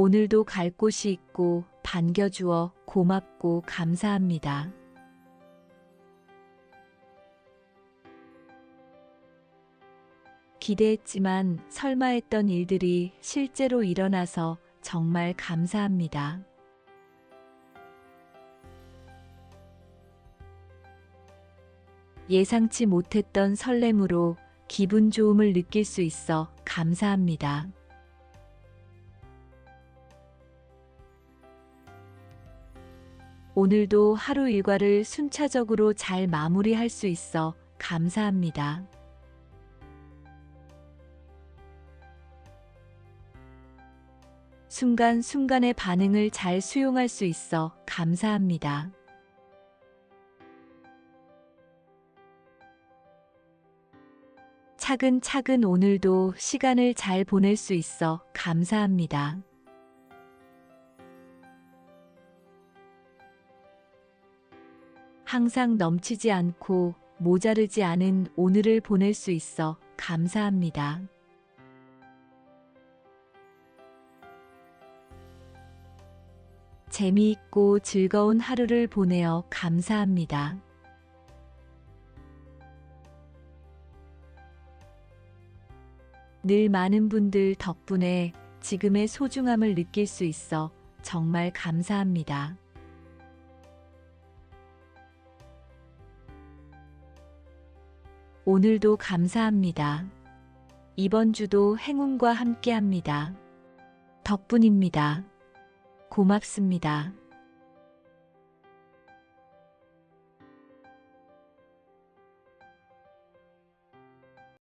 오늘도 갈 곳이 있고 반겨주어 고맙고 감사합니다. 기대했지만 설마 했던 일들이 실제로 일어나서 정말 감사합니다. 예상치 못했던 설렘으로 기분 좋음을 느낄 수 있어 감사합니다. 오늘도 하루 일과를 순차적으로 잘 마무리할 수 있어 감사합니다. 순간순간의 반응을 잘 수용할 수 있어 감사합니다. 차근차근 오늘도 시간을 잘 보낼 수 있어 감사합니다. 항상 넘치지 않고 모자르지 않은 오늘을 보낼 수 있어 감사합니다. 재미있고 즐거운 하루를 보내어 감사합니다. 늘 많은 분들 덕분에 지금의 소중함을 느낄 수 있어 정말 감사합니다. 오늘도 감사합니다. 이번 주도 행운과 함께 합니다. 덕분입니다. 고맙습니다.